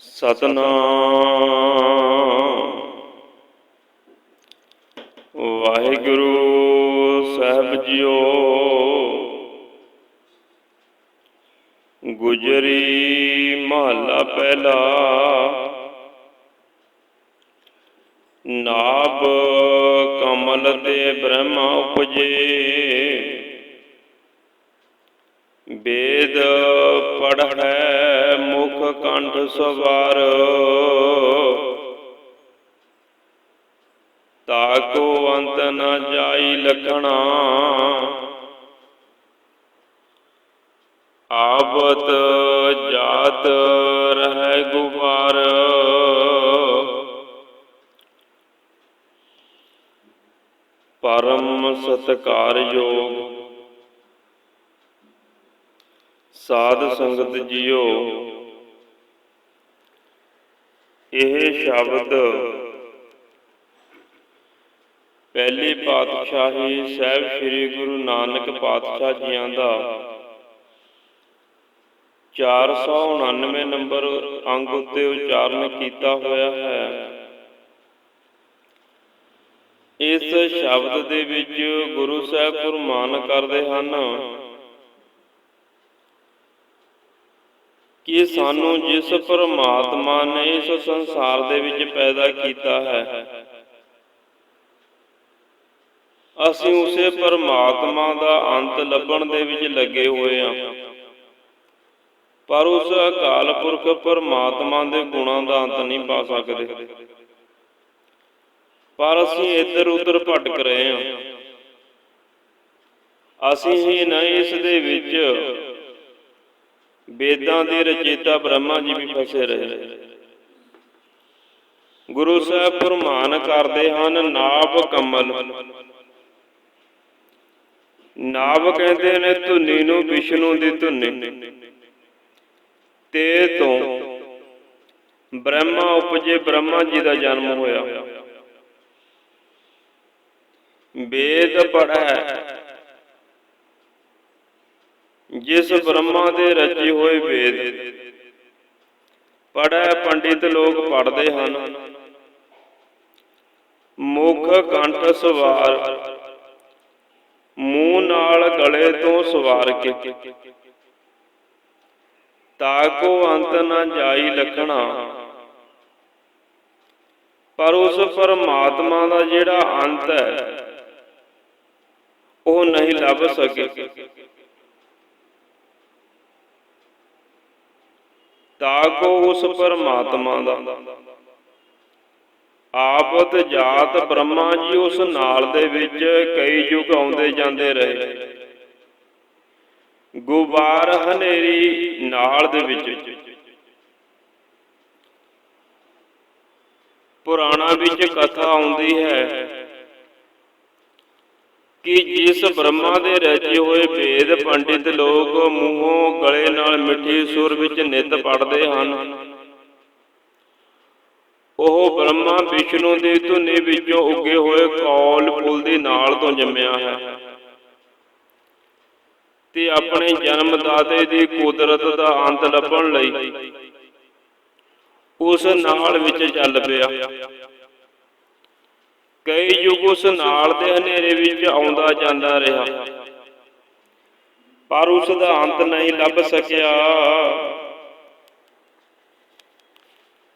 ਸਤਨਾਮ। ਵਾਹਿਗੁਰੂ ਸਾਹਿਬ ਜੀਓ। ਗੁਜਰੀ ਮਹੱਲਾ ਪਹਿਲਾ। ਨਾਭ ਕਮਲ ਤੇ ਬ੍ਰਹਮਾ ਉਪਜੇ। ਵੇਦ ਪੜ੍ਹੈ ਮੁਖ ਕੰਠ ਸਵਾਰ। ਤਾਕੋ ਅੰਤ ਨਾ ਜਾਈ ਲਖਣਾ। ਆਵਤ ਜਾਤ ਰਹਿ ਗੁਬਾਰ। ਪਰਮ ਸਤਕਾਰਯੋਗ ਸਾਧ ਸੰਗਤ ਜੀਓ। ਇਹ ਸ਼ਬਦ ਪਹਿਲੀ ਪਾਤਸ਼ਾਹੀ ਸਾਹਿਬ ਸ੍ਰੀ ਗੁਰੂ ਨਾਨਕ ਪਾਤਸ਼ਾਹ ਜੀਆਂ ਦਾ 499 ਨੰਬਰ ਅੰਗ ਉੱਤੇ ਉਚਾਰਨ ਕੀਤਾ ਹੋਇਆ ਹੈ। ਇਸ ਸ਼ਬਦ ਦੇ ਵਿੱਚ ਗੁਰੂ ਸਾਹਿਬ ਫਰਮਾਨ ਕਰਦੇ ਹਨ ਕਿ ਸਾਨੂੰ ਜਿਸ ਪਰਮਾਤਮਾ ਨੇ ਇਸ ਸੰਸਾਰ ਦੇ ਵਿੱਚ ਪੈਦਾ ਕੀਤਾ ਹੈ, ਅਸੀਂ ਉਸੇ ਪਰਮਾਤਮਾ ਦਾ ਅੰਤ ਲੱਭਣ ਦੇ ਵਿੱਚ ਲੱਗੇ ਹੋਏ ਹਾਂ। ਪਰ ਉਸ ਅਕਾਲ ਪੁਰਖ ਪਰਮਾਤਮਾ ਦੇ ਗੁਣਾਂ ਦਾ ਅੰਤ ਨਹੀਂ ਪਾ ਸਕਦੇ। ਪਰ ਅਸੀਂ ਇੱਧਰ ਉੱਧਰ ਭਟਕ ਰਹੇ ਹਾਂ। ਅਸੀਂ ਹੀ ਨਹੀਂ ਇਸ ਦੇ ਵਿੱਚ ਵੇਦਾਂ ਦੇ ਰਚੇਤਾ ਬ੍ਰਹਮਾ ਜੀ ਵੀ ਫਸੇ ਰਹੇ। ਗੁਰੂ ਸਾਹਿਬ ਫਰਮਾਨ ਕਰਦੇ ਹਨ ਨਾਭ ਕਮਲ। ਨਾਭ ਕਹਿੰਦੇ ਨੇ, ਧੁਨੀ ਨੂੰ ਵਿਸ਼ਨੂੰ ਦੀ ਧੁਨੀ। ਤੇ ਤੋਂ ਬ੍ਰਹਮਾ ਉਪਜੇ ਬ੍ਰਹਮਾ ਜੀ ਦਾ ਜਨਮ ਹੋਇਆ। ਵੇਦ ਪੜ੍ਹੈ। ਜਿਸ ਬ੍ਰਹਮਾ ਦੇ ਰਚੇ ਹੋਏ ਵੇਦ। ਪੜ੍ਹੈ ਪੰਡਿਤ ਲੋਕ ਪੜ੍ਹਦੇ ਹਨ। ਮੁਖ ਕੰਠ ਸਵਾਰ। ਮੂੰਹ ਨਾਲ ਗਲੇ ਤੋਂ ਸਵਾਰ ਕੇ। ਤਾਕੋ ਅੰਤ ਨਾ ਜਾਈ ਲਖਣਾ। ਪਰ ਉਸ ਪਰਮਾਤਮਾ ਦਾ ਜਿਹੜਾ ਅੰਤ ਹੈ, ਉਹ ਨਹੀਂ ਲੱਭ ਸਕੇ। ਤਾਕੋ ਉਸ ਪਰਮਾਤਮਾ ਦਾ। ਆਪਤ ਜਾਤ ਬ੍ਰਹਮਾ ਜੀ ਉਸ ਨਾਲ ਦੇ ਵਿੱਚ ਕਈ ਯੁਗ ਆਉਂਦੇ ਜਾਂਦੇ ਰਹੇ। ਗੁਬਾਰ ਹਨੇਰੀ ਨਾਲ ਦੇ ਵਿੱਚ। ਪੁਰਾਣਾ ਵਿੱਚ ਕਥਾ ਆਉਂਦੀ ਹੈ ਕਿ ਜਿਸ ਬ੍ਰਹਮਾ ਦੇ ਰਚੇ ਹੋਏ ਵੇਦ ਪੰਡਿਤ ਲੋਕ ਮੂੰਹੋਂ ਗਲੇ ਨਾਲ ਮਿੱਠੀ ਸੁਰ ਵਿੱਚ ਨਿਤ ਪੜਦੇ ਹਨ। ਉਹ ਬ੍ਰਹਮਾ ਵਿਸ਼ਨੂੰ ਦੀ ਧੁਨੀ ਵਿੱਚੋਂ ਉੱਗੇ ਹੋਏ ਕੌਲ ਫੁੱਲ ਦੇ ਨਾਲ ਤੋਂ ਜੰਮਿਆ ਹੈ। ਤੇ ਆਪਣੇ ਜਨਮ ਦਾਤੇ ਦੀ ਕੁਦਰਤ ਦਾ ਅੰਤ ਲੱਭਣ ਲਈ ਉਸ ਨਾਲ ਵਿੱਚ ਚੱਲ ਪਿਆ। ਕਈ ਯੁਗ ਉਸ ਨਾਲ ਦੇ ਹਨੇਰੇ ਵਿੱਚ ਆਉਂਦਾ ਜਾਂਦਾ ਰਿਹਾ। ਪਰ ਉਸ ਦਾ ਅੰਤ ਨਹੀਂ ਲੱਭ ਸਕਿਆ।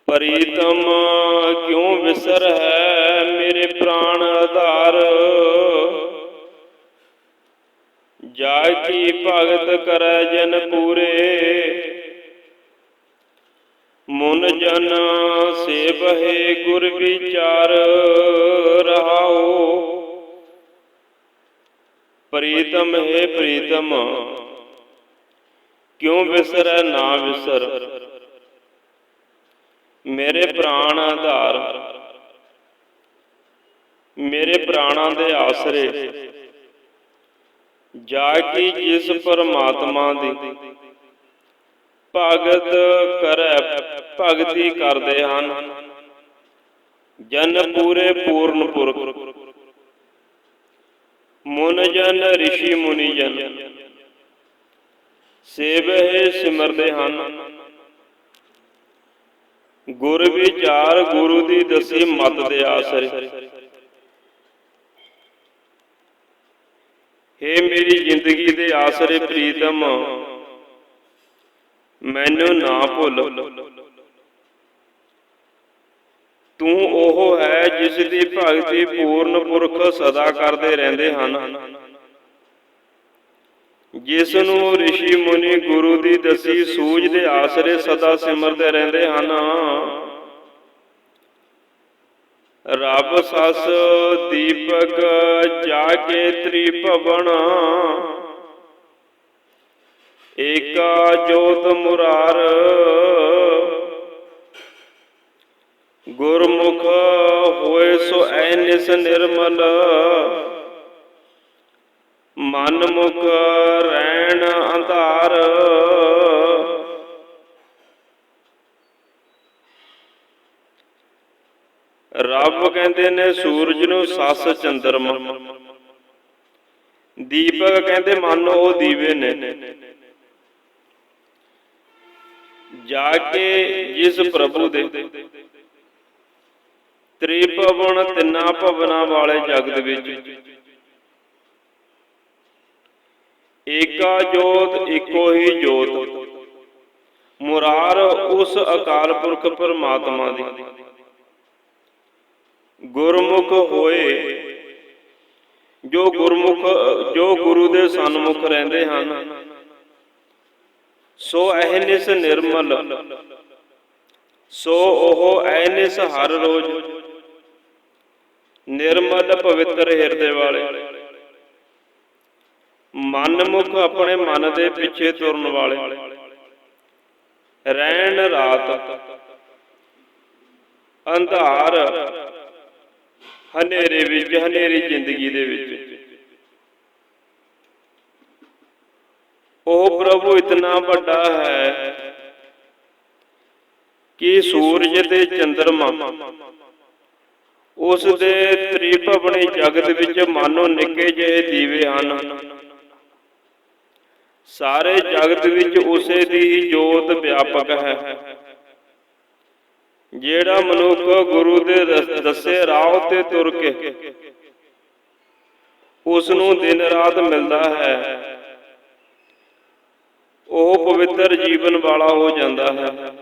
ਪ੍ਰੀਤਮ, ਕਿਉਂ ਵਿਸਰ ਹੈ ਮੇਰੇ ਪ੍ਰਾਣ ਆਧਾਰ? ਜਾ ਕੀ ਭਗਤ ਕਰੈ ਜਨ ਪੂਰੇ? ਮਨ ਜਨ ਸੇਵਹਿ ਗੁਰ ਵਿਚਾਰ ਰਹਾਉ। ਪ੍ਰੀਤਮ ਹੈ ਪ੍ਰੀਤਮ, ਕਿਉਂ ਵਿਸਰੈ ਨਾ ਵਿਸਰ ਮੇਰੇ ਪ੍ਰਾਣ ਆਧਾਰ, ਮੇਰੇ ਪ੍ਰਾਣਾਂ ਦੇ ਆਸਰੇ। ਜਾ ਕੀ ਜਿਸ ਪਰਮਾਤਮਾ ਦੀ। ਭਗਤ ਕਰੈ, ਭਗਤੀ ਕਰਦੇ ਹਨ। ਜਨ ਪੂਰੇ ਪੂਰਨ ਪੁਰਖ। ਮੁਨ ਜਨ ઋષਿ ਮੁਨੀ ਜਨ। ਸੇਵਹਿ ਸਿਮਰਦੇ ਹਨ। ਗੁਰ ਵਿਚਾਰ ਗੁਰੂ ਦੀ ਦਸੀ ਮਤ ਦੇ ਆਸਰੇ। ਹੇ ਮੇਰੀ ਜ਼ਿੰਦਗੀ ਦੇ ਆਸਰੇ ਪ੍ਰੀਤਮ ਮੈਨੂੰ ਨਾ ਭੁੱਲ। ਤੂੰ ਉਹ ਹੈ ਜਿਸ ਦੀ ਭਗਤੀ ਪੂਰਨ ਪੁਰਖ ਸਦਾ ਕਰਦੇ ਰਹਿੰਦੇ ਹਨ। ਜਿਸ ਨੂੰ ઋષਿ ਮੁਨੀ ਗੁਰੂ ਦੀ ਦਸੀ ਸੂਝ ਦੇ ਆਸਰੇ ਸਦਾ ਸਿਮਰਦੇ ਰਹਿੰਦੇ ਹਨ। ਰੱਬ ਸਸ ਦੀਪਕ ਜਾ ਕੇ ਤ੍ਰਿਭਵਨ ਏਕਾ ਜੋਤ ਮੁਰਾਰ। ਗੁਰਮੁਖ ਹੋਏ ਸੋ ਐਨਿਸ ਨਿਰਮਲ। ਮਨ ਮੁਖ ਰਹਿਣ ਅੰਧਾਰ। ਰੱਬ ਕਹਿੰਦੇ ਨੇ ਸੂਰਜ ਨੂੰ ਸੱਸ ਚੰਦਰਮਾ। ਦੀਪਕ ਕਹਿੰਦੇ, ਮੰਨ ਉਹ ਦੀਵੇ ਨੇ। ਜਾ ਕੇ ਜਿਸ ਪ੍ਰਭੂ ਦੇ। ਤ੍ਰਿਭਵਨ ਤਿੰਨਾ ਭਵਨਾ ਵਾਲੇ ਜਗਤ ਵਿੱਚ। ਏਕਾ ਜੋਤ, ਇੱਕੋ ਹੀ ਜੋਤ। ਮੁਰਾਰ ਉਸ ਅਕਾਲ ਪੁਰਖ ਪਰਮਾਤਮਾ ਦੀ। ਗੁਰਮੁਖ ਹੋਏ, ਜੋ ਗੁਰਮੁਖ, ਜੋ ਗੁਰੂ ਦੇ ਸਨਮੁਖ ਰਹਿੰਦੇ ਹਨ ਸੋ ਅਹਨਿਸ ਨਿਰਮਲ। ਸੋ ਉਹ ਐਨਿਸ ਹਰ ਰੋਜ਼। ਨਿਰਮਲ ਪਵਿੱਤਰ ਹਿਰਦੇ ਵਾਲੇ। ਮਨ ਮੁਖ ਆਪਣੇ ਮਨ ਦੇ ਪਿੱਛੇ ਤੁਰਨ ਵਾਲੇ। ਰਹਿਣ ਰਾਤ। ਅੰਧਾਰ। ਹਨੇਰੇ ਵਿੱਚ, ਹਨੇਰੀ ਜ਼ਿੰਦਗੀ ਦੇ ਵਿੱਚ। ਉਹ ਪ੍ਰਭੂ ਇਤਨਾ ਵੱਡਾ ਹੈ ਕਿ ਸੂਰਜ ਤੇ ਚੰਦਰਮਾ ਉਸ ਦੇ ਤ੍ਰਿਭਵਨੀ ਜਗਤ ਵਿੱਚ ਮਾਨੋ ਨਿੱਕੇ ਜਿਹੇ ਦੀਵੇ ਹਨ। ਸਾਰੇ ਜਗਤ ਵਿੱਚ ਉਸੇ ਦੀ ਜੋਤ ਵਿਆਪਕ ਹੈ। ਜਿਹੜਾ ਮਨੁੱਖ ਗੁਰੂ ਦੇ ਦੱਸੇ ਰਾਹ ਤੇ ਤੁਰ ਕੇ ਉਸ ਨੂੰ ਦਿਨ ਰਾਤ ਮਿਲਦਾ ਹੈ। ਉਹ ਪਵਿੱਤਰ ਜੀਵਨ ਵਾਲਾ ਹੋ ਜਾਂਦਾ ਹੈ।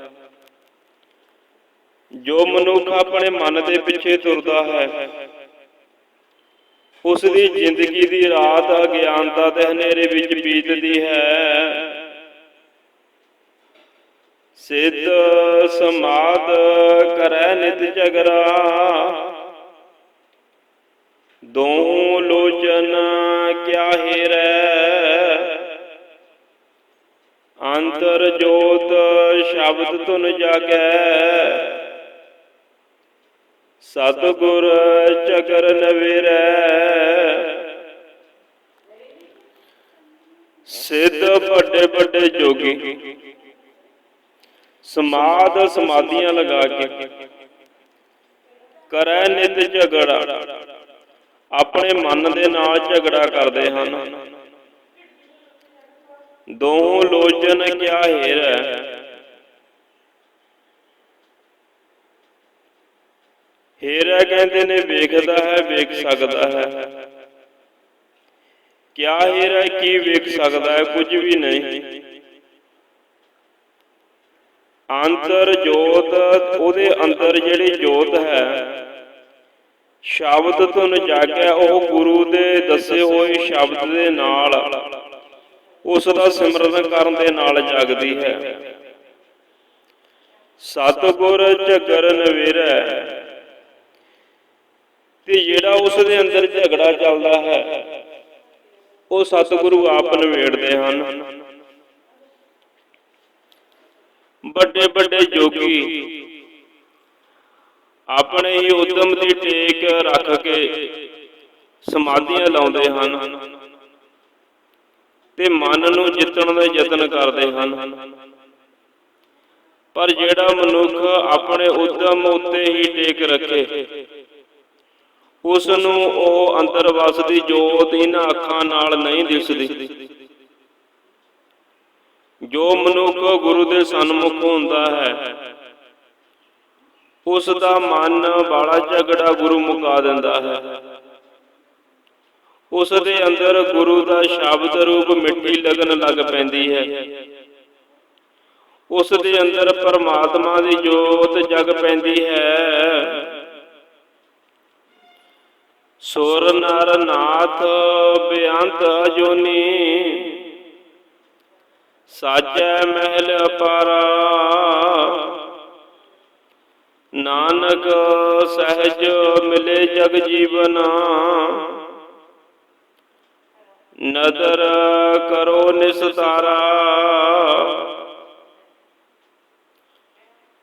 ਜੋ ਮਨੁੱਖ ਆਪਣੇ ਮਨ ਦੇ ਪਿੱਛੇ ਤੁਰਦਾ ਹੈ ਉਸ ਦੀ ਜ਼ਿੰਦਗੀ ਦੀ ਰਾਤ ਅਗਿਆਨਤਾ ਤੇ ਹਨੇਰੇ ਵਿੱਚ ਬੀਤਦੀ ਹੈ। ਸਿੱਧ ਸਮਾਦ ਕਰੈ ਨਿਤ ਜਗਰਾ ਦੋ ਲੋਚਨ ਕਿਆ ਹੀਰੈ ਅੰਤਰ ਜੋਤ ਸ਼ਬਦ ਤੁਨ ਜਾਗੈ। ਸਤਿਗੁਰ ਚਕਰ ਨਵੇਰੈ। ਸਿੱਧ ਵੱਡੇ ਵੱਡੇ ਜੋਗੀ। ਸਮਾਦ ਸਮਾਧੀਆਂ ਲਗਾ ਕੇ। ਕਰੈ ਨਿਤ ਝਗੜਾ। ਆਪਣੇ ਮਨ ਦੇ ਨਾਲ ਝਗੜਾ ਕਰਦੇ ਹਨ। ਦੋਹ ਲੋਚਨ ਕਿਆ ਹੀਰੈ? ਹੀਰਾ ਕਹਿੰਦੇ ਨੇ ਵੇਖਦਾ ਹੈ, ਵੇਖ ਸਕਦਾ ਹੈ। ਕਿਆ ਹੀਰਾ ਕੀ ਵੇਖ ਸਕਦਾ ਹੈ, ਕੁਝ ਵੀ ਨਹੀਂ। ਅੰਤਰ ਜੋਤ, ਉਹਦੇ ਅੰਦਰ ਜਿਹੜੀ ਜੋਤ ਹੈ, ਸ਼ਬਦ ਤੋਂ ਜਾਗਿਆ ਉਹ ਗੁਰੂ ਦੇ ਦੱਸੇ ਹੋਏ ਸ਼ਬਦ ਦੇ ਨਾਲ ਉਸ ਦਾ ਸਿਮਰਨ ਕਰਨ ਦੇ ਨਾਲ ਜਾਗਦੀ ਹੈ। ਸਤਿਗੁਰ ਝਗਰ ਨਵੇਰੈ। ਤੇ ਜਿਹੜਾ ਉਸ ਦੇ ਅੰਦਰ ਝਗੜਾ ਚੱਲਦਾ ਹੈ, ਉਹ ਸਤਿਗੁਰੂ ਆਪ ਨਵੇੜਦੇ ਹਨ। ਵੱਡੇ ਵੱਡੇ ਜੋਗੀ ਆਪਣੇ ਹੀ ਉਦਮ ਦੀ ਟੇਕ ਰੱਖ ਕੇ ਸਮਾਧੀਆਂ ਲਾਉਂਦੇ ਹਨ। ਤੇ ਮਨ ਨੂੰ ਜਿੱਤਣ ਦਾ ਯਤਨ ਕਰਦੇ ਹਨ। ਪਰ ਜਿਹੜਾ ਮਨੁੱਖ ਆਪਣੇ ਉਦਮ ਉੱਤੇ ਹੀ ਟੇਕ ਰੱਖੇ ਉਸ ਨੂੰ ਉਹ ਅੰਦਰ ਵਸਦੀ ਜੋਤ ਇਹਨਾਂ ਅੱਖਾਂ ਨਾਲ ਨਹੀਂ ਦਿਸਦੀ। ਜੋ ਮਨੁੱਖ ਗੁਰੂ ਦੇ ਸਨਮੁਖ ਹੁੰਦਾ ਹੈ ਉਸ ਦਾ ਮਨ ਬਾਲਾ ਝਗੜਾ ਗੁਰੂ ਮੁਕਾ ਦਿੰਦਾ ਹੈ। ਉਸ ਦੇ ਅੰਦਰ ਗੁਰੂ ਦਾ ਸ਼ਬਦ ਰੂਪ ਮਿੱਟੀ ਲਗਨ ਲੱਗ ਪੈਂਦੀ ਹੈ। ਉਸ ਦੇ ਅੰਦਰ ਪਰਮਾਤਮਾ ਦੀ ਜੋਤ ਜਗ ਪੈਂਦੀ ਹੈ। ਸੁਰ ਨਰ ਨਾਥ ਬੇਅੰਤ ਅਜੋਨੀ, ਸਾਜੈ ਮਹਿਲ ਅਪਾਰਾ। ਨਾਨਕ ਸਹਿਜ ਮਿਲੇ ਜਗ ਜੀਵਨਾ ਨਦਰ ਕਰੋ ਨਿਸਤਾਰਾ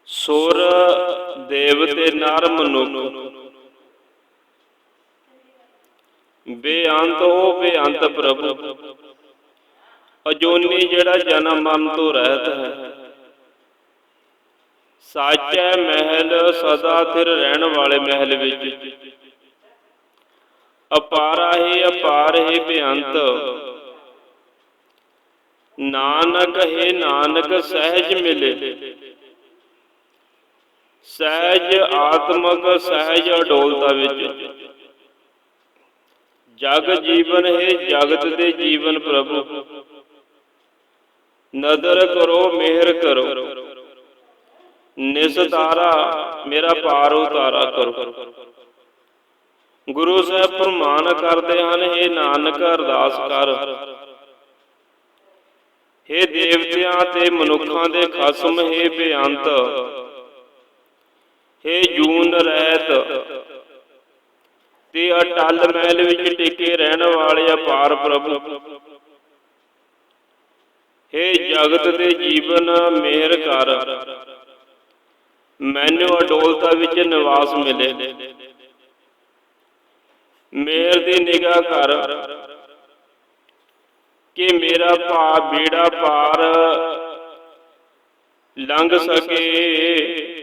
ਸੁਰ ਦੇਵਤੇ ਨਰ ਮਨੁੱਖ। ਬੇਅੰਤ ਉਹ ਬੇਅੰਤ ਪ੍ਰਭੂ। ਅਜੋਨੀ ਜਿਹੜਾ ਜਨਮ ਮਨ ਤੋਂ ਰਹਿਤ ਹੈ। ਸਾਚੈ ਮਹਿਲ ਸਦਾ ਥਿਰ ਰਹਿਣ ਵਾਲੇ ਮਹਿਲ ਵਿੱਚ। ਅਪਾਰਾ ਹੀ ਅਪਾਰ ਹੀ ਬੇਅੰਤ ਨਾਨਕ ਹੈ ਨਾਨਕ ਸਹਿਜ ਮਿਲੇ ਸਹਿਜ ਆਤਮਕ ਸਹਿਜ ਅਡੋਲਤਾ ਵਿੱਚ ਜਗ ਜੀਵਨ ਹੈ ਜਗਤ ਦੇ ਜੀਵਨ ਪ੍ਰਭੂ ਨਦਰ ਕਰੋ ਮਿਹਰ ਕਰੋ ਨਿਸਤਾਰਾ ਮੇਰਾ ਪਾਰ ਉਤਾਰਾ ਕਰੋ ਗੁਰੂ ਸਾਹਿਬ ਪ੍ਰਮਾਨ ਕਰਦੇ ਹਨ ਇਹ ਨਾਨਕ ਅਰਦਾਸ ਕਰ हे ਦੇਵਤਿਆਂ ਤੇ ਮਨੁੱਖਾਂ ਦੇ ਖਸਮ ਹੈ ਬੇਅੰਤ हे ਜੂਨ ਰਹਿਤ ਤੇ ਅਟਲ ਮਹਿਲ ਵਿੱਚ ਟਿਕੇ ਰਹਿਣ ਵਾਲੇ ਅਪਾਰ ਪ੍ਰਭੂ हे ਜਗਤ ਦੇ ਜੀਵਨ ਮਿਹਰ ਕਰ ਮੈਨੂੰ ਅਡੋਲਤਾ ਵਿੱਚ ਨਿਵਾਸ ਮਿਲੇ ਮੇਰ ਦੀ ਨਿਗਾਹ ਕਰ ਕਿ ਮੇਰਾ ਭਾ ਬੇੜਾ ਪਾਰ ਲੰਘ ਸਕੇ।